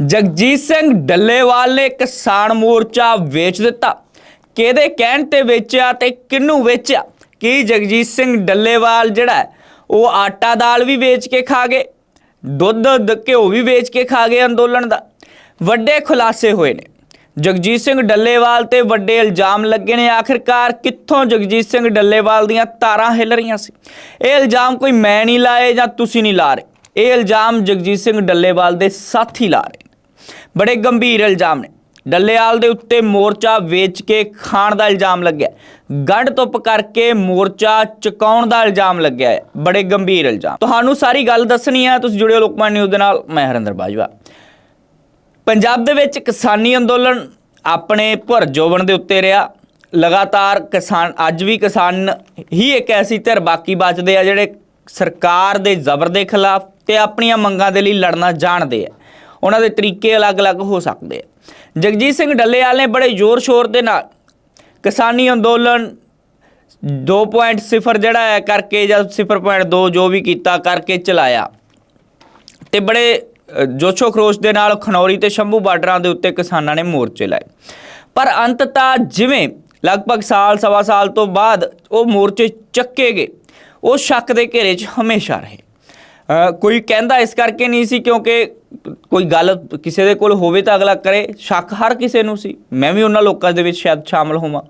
ਜਗਜੀਤ ਸਿੰਘ ਡੱਲੇਵਾਲ ਨੇ ਕਿਸਾਨ ਮੋਰਚਾ ਵੇਚ ਦਿੱਤਾ। ਕਿਹਦੇ ਕਹਿਣ ਤੇ ਵੇਚਿਆ ਤੇ ਕਿਹਨੂੰ ਵੇਚਿਆ? ਕੀ ਜਗਜੀਤ ਸਿੰਘ ਡੱਲੇਵਾਲ ਜਿਹੜਾ ਉਹ ਆਟਾ ਦਾਲ ਵੀ ਵੇਚ ਕੇ ਖਾ ਗਏ, ਦੁੱਧ ਘਿਓ ਵੀ ਵੇਚ ਕੇ ਖਾ ਗਏ ਅੰਦੋਲਨ ਦਾ। ਵੱਡੇ ਖੁਲਾਸੇ ਹੋਏ ਨੇ। ਜਗਜੀਤ ਸਿੰਘ ਡੱਲੇਵਾਲ ਤੇ ਵੱਡੇ ਇਲਜ਼ਾਮ ਲੱਗੇ ਨੇ। ਆਖਿਰਕਾਰ ਕਿੱਥੋਂ ਜਗਜੀਤ ਸਿੰਘ ਡੱਲੇਵਾਲ ਦੀਆਂ ਤਾਰਾਂ ਹਿੱਲ ਰਹੀਆਂ ਸੀ? ਇਹ ਇਲਜ਼ਾਮ ਕੋਈ ਮੈਂ ਨਹੀਂ ਲਾਏ ਜਾਂ ਤੁਸੀਂ ਨਹੀਂ ਲਾ ਰਹੇ। ਇਹ ਇਲਜ਼ਾਮ ਜਗਜੀਤ ਸਿੰਘ ਡੱਲੇਵਾਲ ਦੇ ਸਾਥੀ ਲਾ ਰਹੇ। ਬੜੇ ਗੰਭੀਰ ਇਲਜ਼ਾਮ ਨੇ। ਡੱਲੇਆਲ ਦੇ ਉੱਤੇ ਮੋਰਚਾ ਵੇਚ ਕੇ ਖਾਣ ਦਾ ਇਲਜ਼ਾਮ ਲੱਗਿਆ ਗੰਢ ਧੁੱਪ ਕਰਕੇ ਮੋਰਚਾ ਚੁਕਾਉਣ ਦਾ ਇਲਜ਼ਾਮ ਲੱਗਿਆ ਹੈ। ਬੜੇ ਗੰਭੀਰ ਇਲਜ਼ਾਮ। ਤੁਹਾਨੂੰ ਸਾਰੀ ਗੱਲ ਦੱਸਣੀ ਹੈ। ਤੁਸੀਂ ਜੁੜਿਓ ਲੋਕਮਾਨ ਨਿਊਜ਼ ਦੇ ਨਾਲ। ਮੈਂ ਹਰਿੰਦਰ ਬਾਜਵਾ। ਪੰਜਾਬ ਦੇ ਵਿੱਚ ਕਿਸਾਨੀ ਅੰਦੋਲਨ ਆਪਣੇ ਭੁਰ ਜੋਬਨ ਦੇ ਉੱਤੇ ਰਿਹਾ। ਲਗਾਤਾਰ ਕਿਸਾਨ, ਅੱਜ ਵੀ ਕਿਸਾਨ ਹੀ ਇੱਕ ਐਸੀ ਧਿਰ ਬਾਕੀ ਬਚਦੇ ਆ ਜਿਹੜੇ ਸਰਕਾਰ ਦੇ ਜ਼ਬਰ ਦੇ ਖਿਲਾਫ ਤੇ ਆਪਣੀਆਂ ਮੰਗਾਂ ਦੇ ਲਈ ਲੜਨਾ ਜਾਣਦੇ ਆ। ਉਹਨਾਂ ਦੇ ਤਰੀਕੇ ਅਲੱਗ-ਅਲੱਗ ਹੋ ਸਕਦੇ ਆ। ਜਗਜੀਤ ਸਿੰਘ ਡੱਲੇਵਾਲ ਨੇ ਬੜੇ ਜ਼ੋਰ ਸ਼ੋਰ ਦੇ ਨਾਲ ਕਿਸਾਨੀ ਅੰਦੋਲਨ 2.0 ਜਿਹੜਾ ਹੈ ਕਰਕੇ ਜਾਂ 0.2 ਜੋ ਵੀ ਕੀਤਾ ਕਰਕੇ ਚਲਾਇਆ। ਤੇ ਬੜੇ ਜੋਸ਼ੋ ਖਰੋਸ਼ ਦੇ ਨਾਲ ਖਨੌਰੀ ਤੇ ਸ਼ੰਭੂ ਬਾਰਡਰਾਂ ਦੇ ਉੱਤੇ ਕਿਸਾਨਾਂ ਨੇ ਮੋਰਚੇ ਲਾਏ। ਪਰ ਅੰਤਤಃ ਜਿਵੇਂ ਲਗਭਗ ਸਾਲ, ਸਵਾ ਸਾਲ ਤੋਂ ਬਾਅਦ ਉਹ ਮੋਰਚੇ ਚੱਕੇ ਗਏ, ਉਹ ਸ਼ੱਕ ਦੇ ਘੇਰੇ 'ਚ ਹਮੇਸ਼ਾ ਰਹੇ। ਕੋਈ ਕਹਿੰਦਾ ਇਸ ਕਰਕੇ ਨਹੀਂ ਸੀ ਕਿਉਂਕਿ ਕੋਈ ਗੱਲ ਕਿਸੇ ਦੇ ਕੋਲ ਹੋਵੇ ਤਾਂ ਅਗਲਾ ਕਰੇ, ਸ਼ੱਕ ਹਰ ਕਿਸੇ ਨੂੰ ਸੀ। ਮੈਂ ਵੀ ਉਹਨਾਂ ਲੋਕਾਂ ਦੇ ਵਿੱਚ ਸ਼ਾਇਦ ਸ਼ਾਮਲ ਹੋਵਾਂ।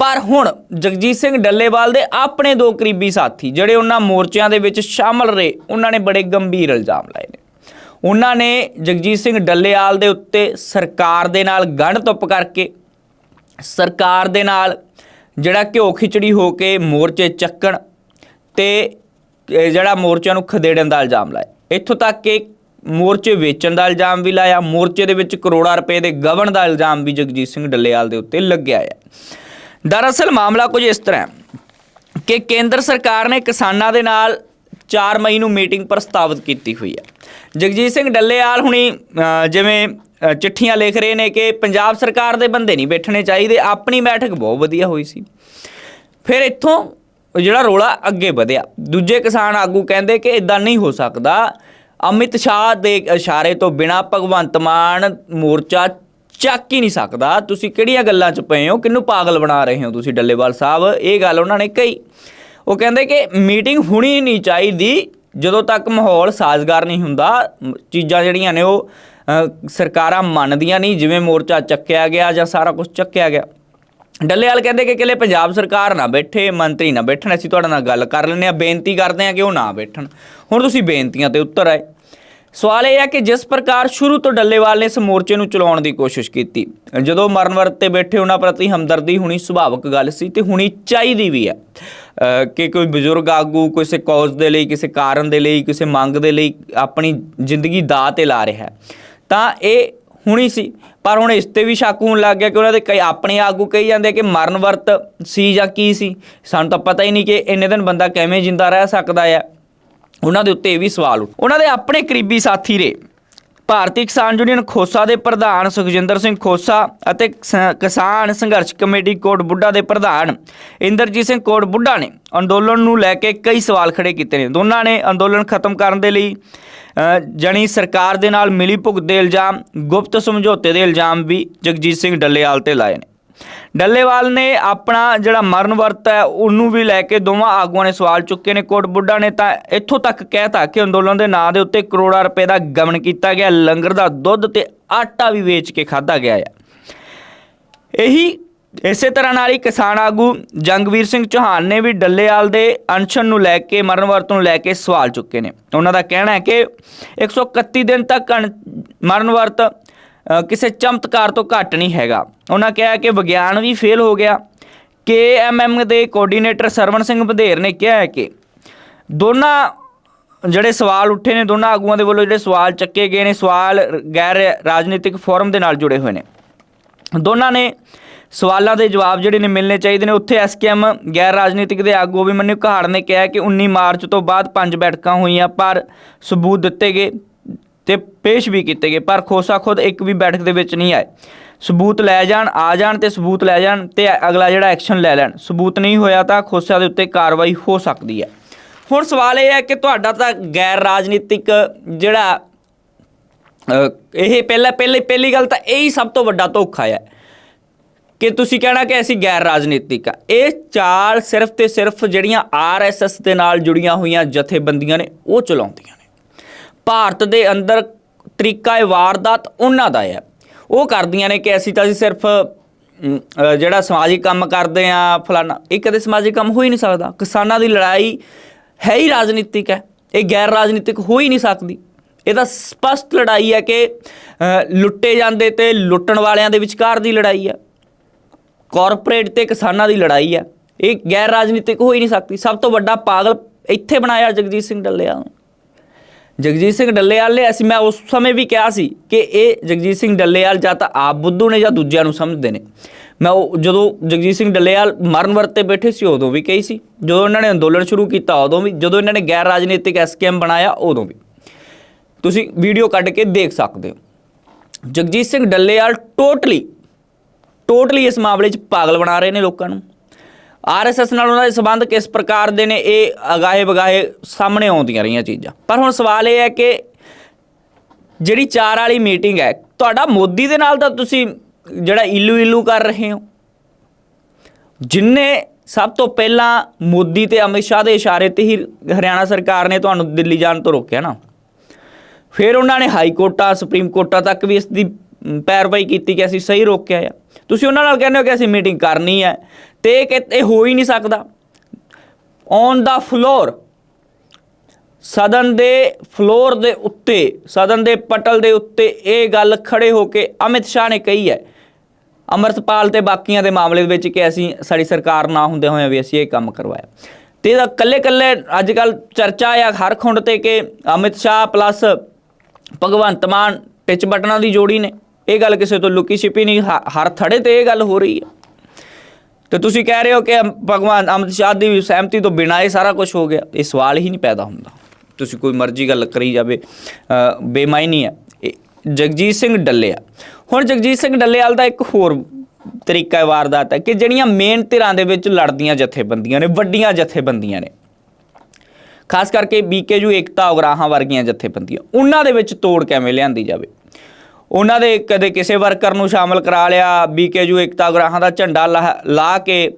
ਪਰ ਹੁਣ ਜਗਜੀਤ ਸਿੰਘ ਡੱਲੇਵਾਲ ਦੇ ਆਪਣੇ ਦੋ ਕਰੀਬੀ ਸਾਥੀ, ਜਿਹੜੇ ਉਹਨਾਂ ਮੋਰਚਿਆਂ ਦੇ ਵਿੱਚ ਸ਼ਾਮਲ ਰਹੇ, ਉਹਨਾਂ ਨੇ ਬੜੇ ਗੰਭੀਰ ਇਲਜ਼ਾਮ ਲਾਏ ਨੇ। ਉਹਨਾਂ ਨੇ ਜਗਜੀਤ ਸਿੰਘ ਡੱਲੇਵਾਲ ਦੇ ਉੱਤੇ ਸਰਕਾਰ ਦੇ ਨਾਲ ਗੰਢ ਤੁੱਪ ਕਰਕੇ, ਸਰਕਾਰ ਦੇ ਨਾਲ ਜਿਹੜਾ ਘਿਓ ਖਿਚੜੀ ਹੋ ਕੇ ਮੋਰਚੇ ਚੱਕਣ ਤੇ ਜਿਹੜਾ ਮੋਰਚਿਆਂ ਨੂੰ ਖਦੇੜਨ ਦਾ ਇਲਜ਼ਾਮ ਲਾਇਆ। ਇੱਥੋਂ ਤੱਕ ਕਿ ਮੋਰਚੇ ਵੇਚਣ ਦਾ ਇਲਜ਼ਾਮ ਵੀ ਲਾਇਆ, ਮੋਰਚੇ ਦੇ ਵਿੱਚ ਕਰੋੜਾਂ ਰੁਪਏ ਦੇ ਗਵਣ ਦਾ ਇਲਜ਼ਾਮ ਵੀ ਜਗਜੀਤ ਸਿੰਘ ਡੱਲੇਵਾਲ ਦੇ ਉੱਤੇ ਲੱਗਿਆ ਹੈ ਦਰਅਸਲ ਮਾਮਲਾ ਕੁਝ ਇਸ ਤਰ੍ਹਾਂ ਹੈ ਕਿ ਕੇਂਦਰ ਸਰਕਾਰ ਨੇ ਕਿਸਾਨਾਂ ਦੇ ਨਾਲ 4 ਮਈ ਨੂੰ ਮੀਟਿੰਗ ਪ੍ਰਸਤਾਵਿਤ ਕੀਤੀ ਹੋਈ ਹੈ। ਜਗਜੀਤ ਸਿੰਘ ਡੱਲੇਵਾਲ ਹੁਣੀ ਜਿਵੇਂ ਚਿੱਠੀਆਂ ਲਿਖ ਰਹੇ ਨੇ ਕਿ ਪੰਜਾਬ ਸਰਕਾਰ ਦੇ ਬੰਦੇ ਨਹੀਂ ਬੈਠਣੇ ਚਾਹੀਦੇ, ਆਪਣੀ ਬੈਠਕ ਬਹੁਤ ਵਧੀਆ ਹੋਈ ਸੀ। ਫਿਰ ਇੱਥੋਂ ਉਹ ਜਿਹੜਾ ਰੋਲਾ ਅੱਗੇ ਵਧਿਆ। ਦੂਜੇ ਕਿਸਾਨ ਆਗੂ ਕਹਿੰਦੇ ਕਿ ਇਦਾਂ ਨਹੀਂ ਹੋ ਸਕਦਾ। ਅਮਿਤ ਸ਼ਾਹ ਦੇ ਇਸ਼ਾਰੇ ਤੋਂ ਬਿਨਾ ਭਗਵੰਤ ਮਾਨ ਮੋਰਚਾ ਚੱਕ ਹੀ ਨਹੀਂ ਸਕਦਾ। ਤੁਸੀਂ ਕਿਹੜੀਆਂ ਗੱਲਾਂ 'ਚ ਪਏ ਹੋ? ਕਿਹਨੂੰ ਪਾਗਲ ਬਣਾ ਰਹੇ ਹੋ ਤੁਸੀਂ ਡੱਲੇਵਾਲ ਸਾਹਿਬ? ਇਹ ਗੱਲ ਉਹਨਾਂ ਨੇ ਕਹੀ। ਉਹ ਕਹਿੰਦੇ ਕਿ ਮੀਟਿੰਗ ਹੁਣੀ ਨਹੀਂ ਚਾਹੀਦੀ। ਜਦੋਂ ਤੱਕ ਮਾਹੌਲ ਸਾਜ਼ਗਾਰ ਨਹੀਂ ਹੁੰਦਾ, ਚੀਜ਼ਾਂ ਜਿਹੜੀਆਂ ਨੇ ਉਹ ਸਰਕਾਰਾਂ ਮੰਨਦੀਆਂ ਨਹੀਂ, ਜਿਵੇਂ ਮੋਰਚਾ ਚੱਕਿਆ ਗਿਆ ਜਾਂ ਸਾਰਾ ਕੁਝ ਚੱਕਿਆ ਗਿਆ। ਡੱਲੇਵਾਲ ਕਹਿੰਦੇ ਕਿ ਕਿਲੇ ਪੰਜਾਬ ਸਰਕਾਰ ਨਾ ਬੈਠੇ, ਮੰਤਰੀ ਨਾ ਬੈਠਣ, ਅਸੀਂ ਤੁਹਾਡੇ ਨਾਲ ਗੱਲ ਕਰ ਲੈਂਦੇ ਆ ਬੇਨਤੀ ਕਰਦੇ ਆ ਕਿ ਉਹ ਨਾ ਬੈਠਣ। ਹੁਣ ਤੁਸੀਂ ਬੇਨਤੀਆਂ ਤੇ ਉੱਤਰ ਆਏ। ਸਵਾਲ ਇਹ ਹੈ ਕਿ ਜਿਸ ਪ੍ਰਕਾਰ ਸ਼ੁਰੂ ਤੋਂ ਡੱਲੇਵਾਲ ਨੇ ਇਸ ਮੋਰਚੇ ਨੂੰ ਚਲਾਉਣ ਦੀ ਕੋਸ਼ਿਸ਼ ਕੀਤੀ, ਜਦੋਂ ਮਰਨ ਵਰਤ ਤੇ ਬੈਠੇ ਉਹਨਾਂ ਪ੍ਰਤੀ ਹਮਦਰਦੀ ਹੋਣੀ ਸੁਭਾਵਿਕ ਗੱਲ ਸੀ ਤੇ ਹੋਣੀ ਚਾਹੀਦੀ ਵੀ ਹੈ। ਕਿ ਕੋਈ ਬਜ਼ੁਰਗ ਆਗੂ ਕਿਸੇ ਕੌਜ਼ ਦੇ ਲਈ, ਕਿਸੇ ਕਾਰਨ ਦੇ ਲਈ, ਕਿਸੇ ਮੰਗ ਦੇ ਲਈ ਆਪਣੀ ਜ਼ਿੰਦਗੀ ਦਾਅ ਤੇ ਲਾ ਰਿਹਾ ਹੈ। ਤਾਂ ਇਹ ਹੋਣੀ ਸੀ। ਪਰ ਹੁਣ ਇਸ ਤੇ ਵੀ ਸ਼ੱਕ ਹੋਣ ਲੱਗ ਗਿਆ ਕਿ ਉਹਨਾਂ ਦੇ ਕਈ ਆਪਣੇ ਆਗੂ ਕਹੀ ਜਾਂਦੇ ਕਿ ਮਰਨ ਵਰਤ ਸੀ ਜਾਂ ਕੀ ਸੀ। ਸਾਨੂੰ ਤਾਂ ਪਤਾ ਹੀ ਨਹੀਂ ਕਿ ਇੰਨੇ ਦਿਨ ਬੰਦਾ ਕਿਵੇਂ ਜਿੰਦਾ ਰਹਿ ਸਕਦਾ ਹੈ ਉਹਨਾਂ ਦੇ ਉੱਤੇ ਇਹ ਵੀ ਸਵਾਲ ਉਹਨਾਂ ਦੇ ਆਪਣੇ ਕਰੀਬੀ ਸਾਥੀ ਰੇ ਭਾਰਤੀ ਕਿਸਾਨ ਯੂਨੀਅਨ ਖੋਸਾ ਦੇ ਪ੍ਰਧਾਨ ਸੁਖਜਿੰਦਰ ਸਿੰਘ ਖੋਸਾ ਅਤੇ ਕਿਸਾ- ਕਿਸਾਨ ਸੰਘਰਸ਼ ਕਮੇਟੀ ਕੋਟ ਬੁੱਢਾ ਦੇ ਪ੍ਰਧਾਨ ਇੰਦਰਜੀਤ ਸਿੰਘ ਕੋਟ ਬੁੱਢਾ ਨੇ ਅੰਦੋਲਨ ਨੂੰ ਲੈ ਕੇ ਕਈ ਸਵਾਲ ਖੜੇ ਕੀਤੇ ਨੇ। ਦੋਨਾਂ ਨੇ ਅੰਦੋਲਨ ਖਤਮ ਕਰਨ ਦੇ ਲਈ ਅ, ਜਣੀ ਸਰਕਾਰ ਦੇ ਨਾਲ ਮਿਲੀ ਭੁਗਤ ਦੇ ਇਲਜ਼ਾਮ ਗੁਪਤ ਸਮਝੌਤੇ ਦੇ ਇਲਜ਼ਾਮ ਵੀ ਜਗਜੀਤ ਸਿੰਘ ਡੱਲੇਵਾਲ ਤੇ ਲਾਏ ਨੇ। ਡੱਲੇਵਾਲ ਨੇ ਆਪਣਾ ਜਿਹੜਾ ਮਰਨ ਵਰਤ ਹੈ, ਉਹਨੂੰ ਵੀ ਲੈ ਕੇ ਦੋਵਾਂ ਆਗੂਆਂ ਨੇ ਸਵਾਲ ਚੁੱਕੇ ਨੇ। ਕੋਟ ਬੁੱਢਾ ਨੇ ਤਾਂ ਇੱਥੋਂ ਤੱਕ ਕਹਿਤਾ ਕਿ ਅੰਦੋਲਨ ਦੇ ਨਾਂ ਦੇ ਉੱਤੇ ਕਰੋੜਾਂ ਰੁਪਏ ਦਾ ਗਮਨ ਕੀਤਾ ਗਿਆ। ਲੰਗਰ ਦਾ ਦੁੱਧ ਤੇ ਆਟਾ ਵੀ ਵੇਚ ਕੇ ਖਾਦਾ ਗਿਆ ਹੈ ਇਹੀ ਇਸੇ ਤਰ੍ਹਾਂ ਨਾਲ ਹੀ ਕਿਸਾਨ ਆਗੂ ਜੰਗਵੀਰ ਸਿੰਘ ਚੌਹਾਨ ਨੇ ਵੀ ਡੱਲੇਵਾਲ ਦੇ ਅਨਸ਼ਨ ਨੂੰ ਲੈ ਕੇ, ਮਰਨ ਵਰਤ ਨੂੰ ਲੈ ਕੇ ਸਵਾਲ ਚੁੱਕੇ ਨੇ। ਉਹਨਾਂ ਦਾ ਕਹਿਣਾ ਹੈ ਕਿ 131 ਦਿਨ ਤੱਕ ਅਣ- ਮਰਨ ਵਰਤ ਕਿਸੇ ਚਮਤਕਾਰ ਤੋਂ ਘੱਟ ਨਹੀਂ ਹੈਗਾ। ਉਹਨਾਂ ਕਿਹਾ ਕਿ ਵਿਗਿਆਨ ਵੀ ਫੇਲ ਹੋ ਗਿਆ। ਕੇਐਮਐਮ ਦੇ ਕੋਆਰਡੀਨੇਟਰ ਸਰਵਣ ਸਿੰਘ ਬਧੇਰ ਨੇ ਕਿਹਾ ਹੈ ਕਿ ਦੋਨਾਂ ਜਿਹੜੇ ਸਵਾਲ ਉੱਠੇ ਨੇ, ਦੋਨਾਂ ਆਗੂਆਂ ਦੇ ਵੱਲੋਂ ਜਿਹੜੇ ਸਵਾਲ ਚੱਕੇ ਗਏ ਨੇ, ਸਵਾਲ ਗੈਰ ਰਾਜਨੀਤਿਕ ਫੋਰਮ ਦੇ ਨਾਲ ਜੁੜੇ ਹੋਏ ਨੇ। ਦੋਨਾਂ ਨੇ ਸਵਾਲਾਂ ਦੇ ਜਵਾਬ ਜਿਹੜੇ ਨੇ ਮਿਲਣੇ ਚਾਹੀਦੇ ਨੇ। ਉੱਥੇ ਐਸਕੇਐਮ ਗੈਰ ਰਾਜਨੀਤਿਕ ਦੇ ਆਗੂ ਅਭਿਮਨਿਊ ਕਹਾੜ ਨੇ ਕਿਹਾ ਕਿ 19 ਮਾਰਚ ਤੋਂ ਬਾਅਦ ਪੰਜ ਬੈਠਕਾਂ ਹੋਈਆਂ, ਪਰ ਸਬੂਤ ਦਿੱਤੇ ਗਏ। ਤੇ ਪੇਸ਼ ਵੀ ਕੀਤੇ ਗਏ, ਪਰ ਖੋਸਾ ਖੁਦ ਇੱਕ ਵੀ ਬੈਠਕ ਦੇ ਵਿੱਚ ਨਹੀਂ ਆਏ। ਸਬੂਤ ਲੈ ਜਾਣ, ਆ ਜਾਣ ਤੇ ਸਬੂਤ ਲੈ ਜਾਣ ਤੇ ਅਗਲਾ ਜਿਹੜਾ ਐਕਸ਼ਨ ਲੈ ਲੈਣ। ਸਬੂਤ ਨਹੀਂ ਹੋਇਆ ਤਾਂ ਖੋਸਾ ਦੇ ਉੱਤੇ ਕਾਰਵਾਈ ਹੋ ਸਕਦੀ ਹੈ। ਹੁਣ ਸਵਾਲ ਇਹ ਹੈ ਕਿ ਤੁਹਾਡਾ ਤਾਂ ਗੈਰ ਰਾਜਨੀਤਿਕ ਜਿਹੜਾ ਇਹ ਪਹਿਲਾ, ਪਹਿਲੀ ਪਹਿਲੀ ਗੱਲ ਤਾਂ ਇਹ ਹੀ ਸਭ ਤੋਂ ਵੱਡਾ ਧੋਖਾ ਹੈ ਕਿ ਤੁਸੀਂ ਕਹਿਣਾ ਕਿ ਅਸੀਂ ਗੈਰ ਰਾਜਨੀਤਿਕ ਆ। ਇਹ ਚਾਲ ਸਿਰਫ ਤੇ ਸਿਰਫ ਜਿਹੜੀਆਂ ਆਰਐਸਐਸ ਦੇ ਨਾਲ ਜੁੜੀਆਂ ਹੋਈਆਂ ਜਥੇਬੰਦੀਆਂ ਨੇ, ਉਹ ਚਲਾਉਂਦੀਆਂ ਨੇ। ਭਾਰਤ ਦੇ ਅੰਦਰ ਤਰੀਕਾ ਇਹ ਵਾਰਦਾਤ ਉਹਨਾਂ ਦਾ ਹੈ। ਉਹ ਕਰਦੀਆਂ ਨੇ ਕਿ ਅਸੀਂ ਤਾਂ ਜੀ ਸਿਰਫ ਜਿਹੜਾ ਸਮਾਜਿਕ ਕੰਮ ਕਰਦੇ ਆ ਫਲਾਨਾ ਇਹ ਕਦੇ ਸਮਾਜਿਕ ਕੰਮ ਹੋ ਹੀ ਨਹੀਂ ਸਕਦਾ। ਕਿਸਾਨਾਂ ਦੀ ਲੜਾਈ ਹੈ ਹੀ ਰਾਜਨੀਤਿਕ ਹੈ। ਇਹ ਗੈਰ ਰਾਜਨੀਤਿਕ ਹੋ ਹੀ ਨਹੀਂ ਸਕਦੀ। ਇਹ ਤਾਂ ਸਪਸ਼ਟ ਲੜਾਈ ਹੈ ਕਿ ਲੁੱਟੇ ਜਾਂਦੇ ਤੇ ਲੁੱਟਣ ਵਾਲਿਆਂ ਦੇ ਵਿਚਕਾਰ ਦੀ ਲੜਾਈ ਹੈ। ਕਾਰਪੋਰੇਟ ਤੇ ਕਿਸਾਨਾਂ ਦੀ ਲੜਾਈ ਹੈ। ਇਹ ਗੈਰ ਰਾਜਨੀਤਿਕ ਹੋ ਹੀ ਨਹੀਂ ਸਕਦੀ। ਸਭ ਤੋਂ ਵੱਡਾ ਪਾਗਲ ਇੱਥੇ ਬਣਾਇਆ ਜਗਜੀਤ ਸਿੰਘ ਡੱਲੇਵਾਲ ਨੂੰ ਜਗਜੀਤ ਸਿੰਘ ਡੱਲੇਵਾਲ ਨੇ ਅਸੀਂ, ਮੈਂ ਉਸ ਸਮੇਂ ਵੀ ਕਿਹਾ ਸੀ ਕਿ ਇਹ ਜਗਜੀਤ ਸਿੰਘ ਡੱਲੇਵਾਲ ਜਾਂ ਤਾਂ ਆਪ ਬੁੱਧੂ ਨੇ ਜਾਂ ਦੂਜਿਆਂ ਨੂੰ ਸਮਝਦੇ ਨੇ। ਮੈਂ ਉਹ ਜਦੋਂ ਜਗਜੀਤ ਸਿੰਘ ਡੱਲੇਵਾਲ ਮਰਨ ਵਰਤੇ ਬੈਠੇ ਸੀ, ਉਦੋਂ ਵੀ ਕਹੀ ਸੀ। ਜਦੋਂ ਇਹਨਾਂ ਨੇ ਅੰਦੋਲਨ ਸ਼ੁਰੂ ਕੀਤਾ, ਉਦੋਂ ਵੀ। ਜਦੋਂ ਇਹਨਾਂ ਨੇ ਗੈਰ ਰਾਜਨੀਤਿਕ ਐਸਕੇਐਮ ਬਣਾਇਆ, ਉਦੋਂ ਵੀ। ਤੁਸੀਂ ਵੀਡੀਓ ਕੱਢ ਕੇ ਦੇਖ ਸਕਦੇ ਹੋ। ਜਗਜੀਤ ਸਿੰਘ ਡੱਲੇਵਾਲ ਟੋਟਲੀ ਟੋਟਲੀ ਇਸ ਮਾਮਲੇ 'ਚ ਪਾਗਲ ਬਣਾ ਰਹੇ ਨੇ ਲੋਕਾਂ ਨੂੰ। ਆਰਐਸਐਸ ਨਾਲ ਉਹਨਾਂ ਦੇ ਸਬੰਧ ਕਿਸ ਪ੍ਰਕਾਰ ਦੇ ਨੇ, ਇਹ ਅਗਾਹੇ ਬਗਾਹੇ ਸਾਹਮਣੇ ਆਉਂਦੀਆਂ ਰਹੀਆਂ ਚੀਜ਼ਾਂ। ਪਰ ਹੁਣ ਸਵਾਲ ਇਹ ਹੈ ਕਿ ਜਿਹੜੀ ਚਾਰ ਵਾਲੀ ਮੀਟਿੰਗ ਹੈ, ਤੁਹਾਡਾ ਮੋਦੀ ਦੇ ਨਾਲ ਤਾਂ ਤੁਸੀਂ ਜਿਹੜਾ ਇਲੂ ਇਲੂ ਕਰ ਰਹੇ ਹੋ। ਜਿਨਨੇ ਸਭ ਤੋਂ ਪਹਿਲਾਂ ਮੋਦੀ ਤੇ ਅਮਿਤ ਸ਼ਾਹ ਦੇ ਇਸ਼ਾਰੇ ਤੇ ਹੀ ਹਰਿਆਣਾ ਸਰਕਾਰ ਨੇ ਤੁਹਾਨੂੰ ਦਿੱਲੀ ਜਾਣ ਤੋਂ ਰੋਕਿਆ ਨਾ। ਫਿਰ ਉਹਨਾਂ ਨੇ ਹਾਈ ਕੋਰਟਾਂ, ਸੁਪਰੀਮ ਕੋਰਟਾਂ ਤੱਕ ਵੀ ਇਸ ਦੀ ਪੈਰਵਾਈ ਕੀਤੀ ਕਿ ਅਸੀਂ ਸਹੀ ਰੋਕਿਆ ਆ। ਤੁਸੀਂ ਉਹਨਾਂ ਨਾਲ ਕਹਿੰਦੇ ਹੋ ਕਿ ਅਸੀਂ ਮੀਟਿੰਗ ਕਰਨੀ ਹੈ। ਤੇ ਇਹ ਕਿ ਇਹ ਹੋ ਹੀ ਨਹੀਂ ਸਕਦਾ। ਔਨ ਦਾ ਫਲੋਰ ਸਦਨ ਦੇ ਫਲੋਰ ਦੇ ਉੱਤੇ, ਸਦਨ ਦੇ ਪਟਲ ਦੇ ਉੱਤੇ ਇਹ ਗੱਲ ਖੜੇ ਹੋ ਕੇ ਅਮਿਤ ਸ਼ਾਹ ਨੇ ਕਹੀ ਹੈ। ਅਮਰਤਪਾਲ ਤੇ ਬਾਕੀਆਂ ਦੇ ਮਾਮਲੇ ਦੇ ਵਿੱਚ ਕਿ ਅਸੀਂ, ਸਾਡੀ ਸਰਕਾਰ ਨਾ ਹੁੰਦੇ ਹੋਏ ਵੀ ਅਸੀਂ ਇਹ ਕੰਮ ਕਰਵਾਇਆ। ਤੇ ਇਹਦਾ ਕੱਲੇ ਕੱਲੇ ਅੱਜ ਕੱਲ ਚਰਚਾ ਆ ਹਰ ਖੁੰਡ ਤੇ ਕਿ ਅਮਿਤ ਸ਼ਾਹ ਪਲੱਸ ਭਗਵੰਤ ਮਾਨ ਟਿਚ ਬਟਨਾਂ ਦੀ ਜੋੜੀ ਨੇ। ਇਹ ਗੱਲ ਕਿਸੇ ਤੋਂ ਲੁਕੀ ਛਿਪੀ ਨਹੀਂ, ਹ- ਹਰ ਥੜੇ ਤੇ ਇਹ ਗੱਲ ਹੋ ਰਹੀ ਹੈ ਤੇ ਤੁਸੀਂ ਕਹਿ ਰਹੇ ਹੋ ਕਿ ਭਗਵਾਨ ਅਮਿਤ ਸ਼ਾਹ ਦੀ ਸਹਿਮਤੀ ਤੋਂ ਬਿਨਾਂ ਇਹ ਸਾਰਾ ਕੁਝ ਹੋ ਗਿਆ। ਇਹ ਸਵਾਲ ਹੀ ਨਹੀਂ ਪੈਦਾ ਹੁੰਦਾ। ਤੁਸੀਂ ਕੋਈ ਮਰਜ਼ੀ ਗੱਲ ਕਰੀ ਜਾਵੇ। ਬੇਮਾਇਨੀ ਹੈ। ਇਹ ਜਗਜੀਤ ਸਿੰਘ ਡੱਲੇਆ। ਹੁਣ ਜਗਜੀਤ ਸਿੰਘ ਡੱਲੇਵਾਲ ਦਾ ਇੱਕ ਹੋਰ ਤਰੀਕਾ, ਵਾਰਦਾਤ ਹੈ ਕਿ ਜਿਹੜੀਆਂ ਮੇਨ ਧਿਰਾਂ ਦੇ ਵਿੱਚ ਲੜਦੀਆਂ ਜਥੇਬੰਦੀਆਂ ਨੇ, ਵੱਡੀਆਂ ਜਥੇਬੰਦੀਆਂ ਨੇ। ਖਾਸ ਕਰਕੇ ਬੀਕੇਯੂ ਏਕਤਾ, ਉਗਰਾਹਾਂ ਵਰਗੀਆਂ ਜਥੇਬੰਦੀਆਂ। ਉਹਨਾਂ ਦੇ ਵਿੱਚ ਤੋੜ ਕਿਵੇਂ ਲਿਆਂਦੀ ਜਾਵੇ? ਉਹਨਾਂ ਦੇ ਕਦੇ ਕਿਸੇ ਵਰਕਰ ਨੂੰ ਸ਼ਾਮਲ ਕਰਾ ਲਿਆ ਬੀਕੇਯੂ ਏਕਤਾ ਉਗਰਾਹਾਂ ਦਾ ਝੰਡਾ ਲਾ ਲਾ ਕੇ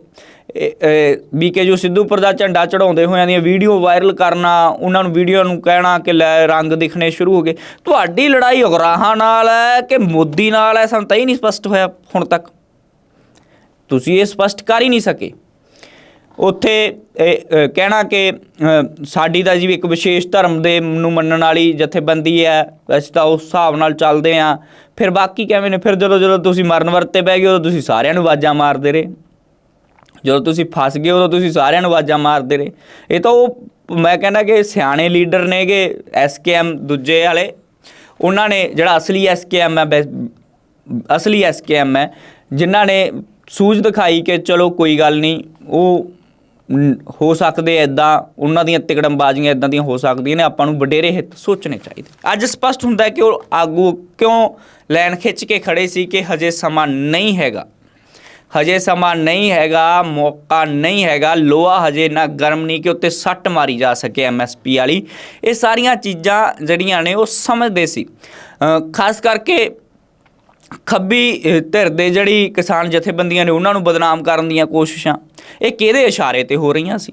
ਬੀਕੇਯੂ ਸਿੱਧੂਪੁਰ ਦਾ ਝੰਡਾ ਚੜਾਉਂਦੇ ਹੋਇਆਂ ਦੀਆਂ ਵੀਡੀਓ ਵਾਇਰਲ ਕਰਨਾ, ਉਹਨਾਂ ਨੂੰ ਵੀਡੀਓ ਨੂੰ ਕਹਿਣਾ ਕਿ ਲੈ ਰੰਗ ਦਿਖਣੇ ਸ਼ੁਰੂ ਹੋ ਗਏ। ਤੁਹਾਡੀ ਲੜਾਈ ਉਗਰਾਹਾਂ ਨਾਲ ਹੈ ਕਿ ਮੋਦੀ ਨਾਲ ਹੈ? ਸਾਨੂੰ ਤਾਂ ਇਹ ਨਹੀਂ ਸਪਸ਼ਟ ਹੋਇਆ ਹੁਣ ਤੱਕ। ਤੁਸੀਂ ਇਹ ਸਪਸ਼ਟ ਕਰ ਹੀ ਨਹੀਂ ਸਕੇ। ਉੱਥੇ ਕਹਿਣਾ ਕਿ ਸਾਡੀ ਤਾਂ ਜੀ ਇੱਕ ਵਿਸ਼ੇਸ਼ ਧਰਮ ਦੇ ਨੂੰ ਮੰਨਣ ਵਾਲੀ ਜਥੇਬੰਦੀ ਹੈ, ਅਸੀਂ ਤਾਂ ਉਸ ਹਿਸਾਬ ਨਾਲ ਚੱਲਦੇ ਆਂ ਫਿਰ ਬਾਕੀ ਕਿਵੇਂ ਨੇ? ਫਿਰ ਜਦੋਂ ਜਦੋਂ ਤੁਸੀਂ ਮਰਨ ਵਰਤੇ ਬਹਿ ਗਏ, ਉਦੋਂ ਤੁਸੀਂ ਸਾਰਿਆਂ ਨੂੰ ਆਵਾਜ਼ਾਂ ਮਾਰਦੇ ਰਹੇ। ਜਦੋਂ ਤੁਸੀਂ ਫਸ ਗਏ, ਉਦੋਂ ਤੁਸੀਂ ਸਾਰਿਆਂ ਨੂੰ ਆਵਾਜ਼ਾਂ ਮਾਰਦੇ ਰਹੇ। ਇਹ ਤਾਂ ਉਹ, ਮੈਂ ਕਹਿੰਦਾ ਕਿ ਸਿਆਣੇ ਲੀਡਰ ਨੇਗੇ ਐਸਕੇਐਮ ਦੂਜੇ ਵਾਲੇ। ਉਹਨਾਂ ਨੇ, ਜਿਹੜਾ ਅਸਲੀ ਐਸਕੇਐਮ ਹੈ, ਬੈ- ਅਸਲੀ ਐਸਕੇਐਮ ਹੈ, ਜਿਨ੍ਹਾਂ ਨੇ ਸੂਝ ਦਿਖਾਈ ਕਿ ਚਲੋ ਕੋਈ ਗੱਲ ਨਹੀਂ, ਉਹ ਹੋ ਸਕਦੇ ਐਦਾਂ ਉਹਨਾਂ ਦੀਆਂ ਤਿਕੜਮਬਾਜ਼ੀਆਂ ਐਦਾਂ ਦੀਆਂ ਹੋ ਸਕਦੀਆਂ ਨੇ, ਆਪਾਂ ਨੂੰ ਵਡੇਰੇ ਹਿੱਤ ਸੋਚਣੇ ਚਾਹੀਦੇ। ਅੱਜ ਸਪਸ਼ਟ ਹੁੰਦਾ ਹੈ ਕਿ ਉਹ ਆਗੂ ਕਿਉਂ ਲੈਣ ਖਿੱਚ ਕੇ ਖੜੇ ਸੀ ਕਿ ਹਜੇ ਸਮਾਂ ਨਹੀਂ ਹੈਗਾ। ਹਜੇ ਸਮਾਂ ਨਹੀਂ ਹੈਗਾ, ਮੌਕਾ ਨਹੀਂ ਹੈਗਾ, ਲੋਹਾ ਹਜੇ ਨਾ ਗਰਮ ਨਹੀਂ ਕਿ ਉੱਤੇ ਸੱਟ ਮਾਰੀ ਜਾ ਸਕੇ ਐਮਐਸਪੀ ਵਾਲੀ। ਇਹ ਸਾਰੀਆਂ ਚੀਜ਼ਾਂ ਜਿਹੜੀਆਂ ਨੇ, ਉਹ ਸਮਝਦੇ ਸੀ। ਖਾਸ ਕਰਕੇ ਖੱਬੀ ਧਿਰ ਦੇ ਜਿਹੜੀ ਕਿਸਾਨ ਜਥੇਬੰਦੀਆਂ ਨੇ, ਉਹਨਾਂ ਨੂੰ ਬਦਨਾਮ ਕਰਨ ਦੀਆਂ ਕੋਸ਼ਿਸ਼ਾਂ। ਇਹ ਕਿਹਦੇ ਇਸ਼ਾਰੇ ਤੇ ਹੋ ਰਹੀਆਂ ਸੀ?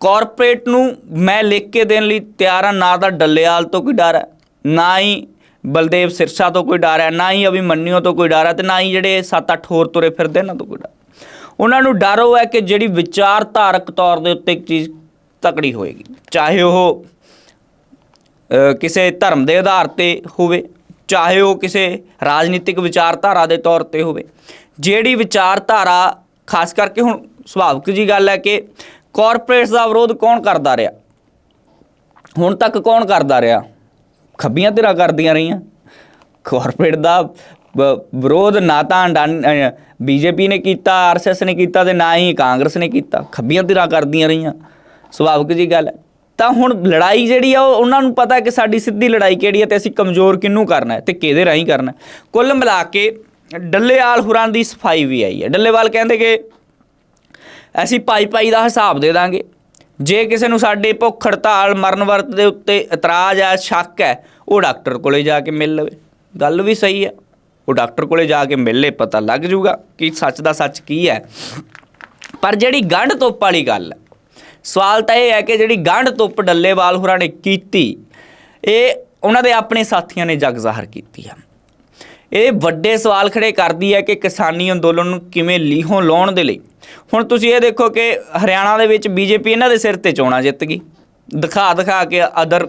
ਕਾਰਪੋਰੇਟ ਨੂੰ ਮੈਂ ਲਿਖ ਕੇ ਦੇਣ ਲਈ ਤਿਆਰ ਹਾਂ, ਨਾ ਤਾਂ ਡੱਲੇਵਾਲ ਤੋਂ ਕੋਈ ਡਰ ਹੈ, ਨਾ ਹੀ ਬਲਦੇਵ ਸਿਰਸਾ ਤੋਂ ਕੋਈ ਡਰ ਹੈ, ਨਾ ਹੀ ਅਭਿਮੰਨਿਓ ਤੋਂ ਕੋਈ ਡਰ ਹੈ ਤੇ ਨਾ ਹੀ ਜਿਹੜੇ 7-8 ਹੋਰ ਤੁਰੇ ਫਿਰਦੇ ਇਹਨਾਂ ਤੋਂ ਕੋਈ ਡਰ। ਉਹਨਾਂ ਨੂੰ ਡਰ ਉਹ ਹੈ ਕਿ ਜਿਹੜੀ ਵਿਚਾਰਧਾਰਕ ਤੌਰ ਦੇ ਉੱਤੇ ਇੱਕ ਚੀਜ਼ ਤਕੜੀ ਹੋਏਗੀ, ਚਾਹੇ ਉਹ ਕਿਸੇ ਧਰਮ ਦੇ ਆਧਾਰ ਤੇ ਹੋਵੇ, ਚਾਹੇ ਉਹ ਕਿਸੇ ਰਾਜਨੀਤਿਕ ਵਿਚਾਰਧਾਰਾ ਦੇ ਤੌਰ ਤੇ ਹੋਵੇ। ਜਿਹੜੀ ਵਿਚਾਰਧਾਰਾ, ਖਾਸ ਕਰਕੇ ਹੁਣ ਸੁਭਾਵਿਕ ਜੀ ਗੱਲ ਹੈ ਕਿ ਕਾਰਪੋਰੇਟਸ ਦਾ ਵਿਰੋਧ ਕੌਣ ਕਰਦਾ ਰਿਹਾ? ਹੁਣ ਤੱਕ ਕੌਣ ਕਰਦਾ ਰਿਹਾ? ਖੱਬੀਆਂ ਧਿਰਾਂ ਕਰਦੀਆਂ ਰਹੀਆਂ। ਕਾਰਪੋਰੇਟ ਦਾ ਬ- ਵਿਰੋਧ ਨਾ ਤਾਂ ਬੀਜੇਪੀ ਨੇ ਕੀਤਾ ਆਰਐਸਐਸ ਨੇ ਕੀਤਾ ਤੇ ਨਾ ਹੀ ਕਾਂਗਰਸ ਨੇ ਕੀਤਾ। ਖੱਬੀਆਂ ਧਿਰਾਂ ਕਰਦੀਆਂ ਰਹੀਆਂ। ਸੁਭਾਵਿਕ ਜੀ ਗੱਲ ਹੈ। ਤਾਂ ਹੁਣ ਲੜਾਈ ਜਿਹੜੀ ਆ, ਉਹ ਉਹਨਾਂ ਨੂੰ ਪਤਾ ਕਿ ਸਾਡੀ ਸਿੱਧੀ ਲੜਾਈ ਕਿਹੜੀ ਹੈ ਤੇ ਅਸੀਂ ਕਮਜ਼ੋਰ ਕਿਹਨੂੰ ਕਰਨਾ ਹੈ ਤੇ ਕਿਹਦੇ ਰਾਹੀਂ ਕਰਨਾ ਕੁੱਲ ਮਿਲਾ ਕੇ ਡੱਲੇਵਾਲ ਹੁਰਾਂ ਦੀ ਸਫ਼ਾਈ ਵੀ ਆਈ ਹੈ। ਡੱਲੇਵਾਲ ਕਹਿੰਦੇ ਕਿ ਅਸੀਂ ਪਾਈ ਪਾਈ ਦਾ ਹਿਸਾਬ ਦੇ ਦਾਂਗੇ। ਜੇ ਕਿਸੇ ਨੂੰ ਸਾਡੇ ਭੁੱਖ ਹੜਤਾਲ ਮਰਨ ਵਰਤ ਦੇ ਉੱਤੇ ਇਤਰਾਜ਼ ਹੈ ਸ਼ੱਕ ਹੈ, ਉਹ ਡਾਕਟਰ ਕੋਲੇ ਜਾ ਕੇ ਮਿਲ ਲਵੇ। ਗੱਲ ਵੀ ਸਹੀ ਹੈ। ਉਹ ਡਾਕਟਰ ਕੋਲੇ ਜਾ ਕੇ ਮਿਲ ਮਿਲੇ ਪਤਾ ਲੱਗ ਜਾਊਗਾ ਕਿ ਸੱਚ ਦਾ ਸੱਚ ਕੀ ਹੈ। ਪਰ ਜਿਹੜੀ ਗੰਢ ਤੋਪ ਵਾਲੀ ਗੱਲ ਹੈ, ਸਵਾਲ ਤਾਂ ਇਹ ਹੈ ਕਿ ਜਿਹੜੀ ਗੰਢ ਤੋਪ ਡੱਲੇਵਾਲ ਹੋਰਾਂ ਨੇ ਕੀਤੀ, ਇਹ ਉਹਨਾਂ ਦੇ ਆਪਣੇ ਸਾਥੀਆਂ ਨੇ ਜਗ ਜ਼ਾਹਰ ਕੀਤੀ ਆ। ਇਹ ਵੱਡੇ ਸਵਾਲ ਖੜੇ ਕਰਦੀ ਹੈ ਕਿ ਕਿਸਾਨੀ ਅੰਦੋਲਨ ਨੂੰ ਕਿਵੇਂ ਲੀਹੋਂ ਲਾਉਣ ਦੇ ਲਈ? ਹੁਣ ਤੁਸੀਂ ਇਹ ਦੇਖੋ ਕਿ ਹਰਿਆਣਾ ਦੇ ਵਿੱਚ ਬੀਜੇਪੀ ਇਹਨਾਂ ਦੇ ਸਿਰ ਤੇ ਚੋਣਾਂ ਜਿੱਤ ਗਈ। ਦਿਖਾ ਦਿਖਾ ਕੇ ਅਦਰ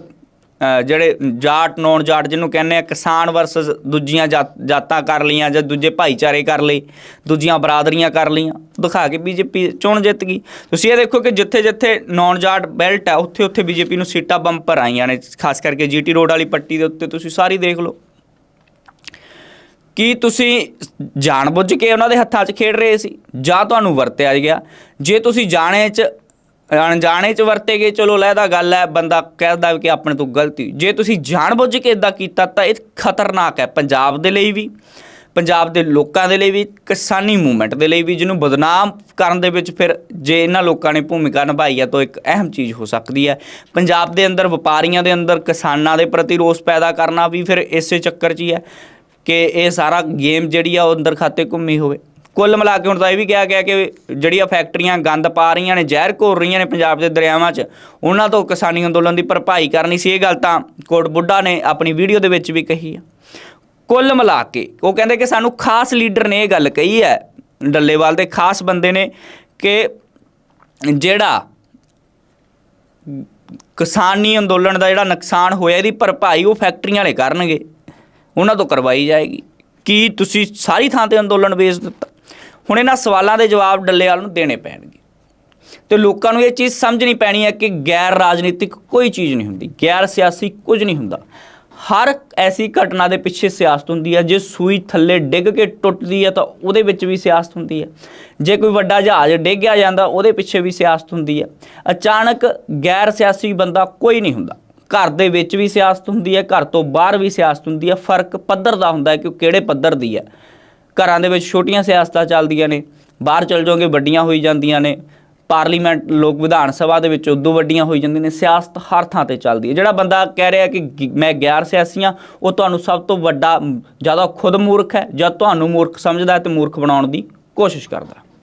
ਜਿਹੜੇ ਜਾਟ ਨੌਨ ਜਾਟ ਜਿਹਨੂੰ ਕਹਿੰਦੇ ਆ, ਕਿਸਾਨ ਵਰਸਸ ਦੂਜੀਆਂ ਜਾਤ- ਜਾਤਾਂ ਕਰ ਲਈਆਂ ਜਾਂ ਦੂਜੇ ਭਾਈਚਾਰੇ ਕਰ ਲਈ ਦੂਜੀਆਂ ਬਰਾਦਰੀਆਂ ਕਰ ਲਈਆਂ, ਦਿਖਾ ਕੇ ਬੀਜੇਪੀ ਚੋਣ ਜਿੱਤ ਗਈ। ਤੁਸੀਂ ਇਹ ਦੇਖੋ ਕਿ ਜਿੱਥੇ ਜਿੱਥੇ ਨੌਨ ਜਾਟ ਬੈਲਟ ਹੈ ਉੱਥੇ ਉੱਥੇ ਬੀਜੇਪੀ ਨੂੰ ਸੀਟਾਂ ਬੰਪਰ ਆਈਆਂ ਨੇ, ਖਾਸ ਕਰਕੇ ਜੀਟੀ ਰੋਡ ਵਾਲੀ ਪੱਟੀ ਦੇ ਉੱਤੇ ਤੁਸੀਂ ਸਾਰੀ ਦੇਖ ਲਓ। ਕੀ ਤੁਸੀਂ ਜਾਣਬੁੱਝ ਕੇ ਉਹਨਾਂ ਦੇ ਹੱਥਾਂ 'ਚ ਖੇਡ ਰਹੇ ਸੀ? ਜਾਂ ਤੁਹਾਨੂੰ ਵਰਤਿਆ ਗਿਆ? ਜੇ ਤੁਸੀਂ ਜਾਣੇ 'ਚ, ਅਣਜਾਣੇ 'ਚ ਵਰਤੇ ਗਏ, ਚਲੋ ਲੈਦਾ ਗੱਲ ਹੈ, ਬੰਦਾ ਕਹਿੰਦਾ ਕਿ ਆਪਣੇ ਤੋਂ ਗਲਤੀ ਜੇ ਤੁਸੀਂ ਜਾਣਬੁੱਝ ਕੇ ਇਦਾਂ ਕੀਤਾ ਤਾਂ ਇਹ ਖਤਰਨਾਕ ਹੈ, ਪੰਜਾਬ ਦੇ ਲਈ ਵੀ, ਪੰਜਾਬ ਦੇ ਲੋਕਾਂ ਦੇ ਲਈ ਵੀ ਕਿਸਾਨੀ ਮੂਵਮੈਂਟ ਦੇ ਲਈ ਵੀ, ਜਿਹਨੂੰ ਬਦਨਾਮ ਕਰਨ ਦੇ ਵਿੱਚ ਫਿਰ ਜੇ ਇਹਨਾਂ ਲੋਕਾਂ ਨੇ ਭੂਮਿਕਾ ਨਿਭਾਈ ਹੈ ਤਾਂ ਇੱਕ ਅਹਿਮ ਚੀਜ਼ ਹੋ ਸਕਦੀ ਹੈ। ਪੰਜਾਬ ਦੇ ਅੰਦਰ ਵਪਾਰੀਆਂ ਦੇ ਅੰਦਰ ਕਿਸਾਨਾਂ ਦੇ ਪ੍ਰਤੀ ਰੋਸ ਪੈਦਾ ਕਰਨਾ ਵੀ ਫਿਰ ਇਸੇ ਚੱਕਰ 'ਚ ਹੀ ਹੈ। ਕਿ ਇਹ ਸਾਰਾ ਗੇਮ ਜਿਹੜੀ ਆ ਉਹ ਅੰਦਰ ਖਾਤੇ ਘੁੰਮੀ ਹੋਵੇ। ਕੁੱਲ ਮਿਲਾ ਕੇ ਹੁਣ ਤਾਂ ਇਹ ਵੀ ਕਿਹਾ ਗਿਆ ਕਿ ਜਿਹੜੀਆਂ ਫੈਕਟਰੀਆਂ ਗੰਦ ਪਾ ਰਹੀਆਂ ਨੇ, ਜ਼ਹਿਰ ਘੋਲ ਰਹੀਆਂ ਨੇ ਪੰਜਾਬ ਦੇ ਦਰਿਆਵਾਂ 'ਚ, ਉਹਨਾਂ ਤੋਂ ਕਿਸਾਨੀ ਅੰਦੋਲਨ ਦੀ ਭਰਪਾਈ ਕਰਨੀ ਸੀ। ਇਹ ਗੱਲ ਤਾਂ ਕੋਟ ਬੁੱਢਾ ਨੇ ਆਪਣੀ ਵੀਡੀਓ ਦੇ ਵਿੱਚ ਵੀ ਕਹੀ ਆ। ਕੁੱਲ ਮਿਲਾ ਕੇ ਉਹ ਕਹਿੰਦੇ ਕਿ ਸਾਨੂੰ ਖਾਸ ਲੀਡਰ ਨੇ ਇਹ ਗੱਲ ਕਹੀ ਹੈ, ਡੱਲੇਵਾਲ ਦੇ ਖਾਸ ਬੰਦੇ ਨੇ ਕਿ ਜਿਹੜਾ ਕਿਸਾਨੀ ਅੰਦੋਲਨ ਦਾ ਜਿਹੜਾ ਨੁਕਸਾਨ ਹੋਇਆ, ਇਹਦੀ ਭਰਪਾਈ ਉਹ ਫੈਕਟਰੀਆਂ ਵਾਲੇ ਕਰਨਗੇ। ਉਹਨਾਂ ਤੋਂ ਕਰਵਾਈ ਜਾਏਗੀ। ਕੀ ਤੁਸੀਂ ਸਾਰੀ ਥਾਂ ਤੇ ਅੰਦੋਲਨ ਵੇਚ ਦਿੱਤਾ? ਹੁਣ ਇਹਨਾਂ ਸਵਾਲਾਂ ਦੇ ਜਵਾਬ ਡੱਲੇਵਾਲ ਨੂੰ ਦੇਣੇ ਪੈਣਗੇ। ਤੇ ਲੋਕਾਂ ਨੂੰ ਇਹ ਚੀਜ਼ ਸਮਝਣੀ ਪੈਣੀ ਹੈ ਕਿ ਗੈਰ ਰਾਜਨੀਤਿਕ ਕੋਈ ਚੀਜ਼ ਨਹੀਂ ਹੁੰਦੀ, ਗੈਰ ਸਿਆਸੀ ਕੁਝ ਨਹੀਂ ਹੁੰਦਾ। ਹਰ ਐਸੀ ਘਟਨਾ ਦੇ ਪਿੱਛੇ ਸਿਆਸਤ ਹੁੰਦੀ ਹੈ, ਜੇ ਸੂਈ ਥੱਲੇ ਡਿੱਗ ਕੇ ਟੁੱਟਦੀ ਹੈ ਤਾਂ ਉਹਦੇ ਵਿੱਚ ਵੀ ਸਿਆਸਤ ਹੁੰਦੀ ਹੈ। ਜੇ ਕੋਈ ਵੱਡਾ ਜਹਾਜ਼ ਡਿੱਗਿਆ ਜਾਂਦਾ, ਉਹਦੇ ਪਿੱਛੇ ਵੀ ਸਿਆਸਤ ਹੁੰਦੀ ਹੈ। ਅਚਾਨਕ ਗੈਰ ਸਿਆਸੀ ਬੰਦਾ ਕੋਈ ਨਹੀਂ ਹੁੰਦਾ। ਘਰ ਦੇ ਵਿੱਚ ਵੀ ਸਿਆਸਤ ਹੁੰਦੀ ਹੈ ਘਰ ਤੋਂ ਬਾਹਰ ਵੀ ਸਿਆਸਤ ਹੁੰਦੀ ਹੈ। ਫ਼ਰਕ ਪੱਧਰ ਦਾ ਹੁੰਦਾ ਹੈ ਕਿ ਉਹ ਕਿਹੜੇ ਪੱਧਰ ਦੀ ਹੈ। ਘਰਾਂ ਦੇ ਵਿੱਚ ਛੋਟੀਆਂ ਸਿਆਸਤਾਂ ਚੱਲਦੀਆਂ ਨੇ ਬਾਹਰ ਚਲ ਜਾਓਗੇ ਵੱਡੀਆਂ ਹੋਈ ਜਾਂਦੀਆਂ ਨੇ ਪਾਰਲੀਮੈਂਟ ਲੋਕ ਵਿਧਾਨ ਸਭਾ ਦੇ ਵਿੱਚ ਉਦੋਂ ਵੱਡੀਆਂ ਹੋਈ ਜਾਂਦੀਆਂ ਨੇ ਸਿਆਸਤ ਹਰ ਥਾਂ ਤੇ ਚੱਲਦੀ ਹੈ। ਜਿਹੜਾ ਬੰਦਾ ਕਹਿ ਰਿਹਾ ਕਿ ਗ- ਮੈਂ ਗੈਰ ਸਿਆਸੀ ਹਾਂ ਉਹ ਤੁਹਾਨੂੰ ਸਭ ਤੋਂ ਵੱਡਾ ਮ, ਜ਼ਿਆਦਾ ਖੁਦ ਮੂਰਖ ਹੈ ਜਾਂ ਤੁਹਾਨੂੰ ਮੂਰਖ ਸਮਝਦਾ ਹੈ ਤੇ ਮੂਰਖ ਬਣਾਉਣ ਦੀ ਕੋਸ਼ਿਸ਼ ਕਰਦਾ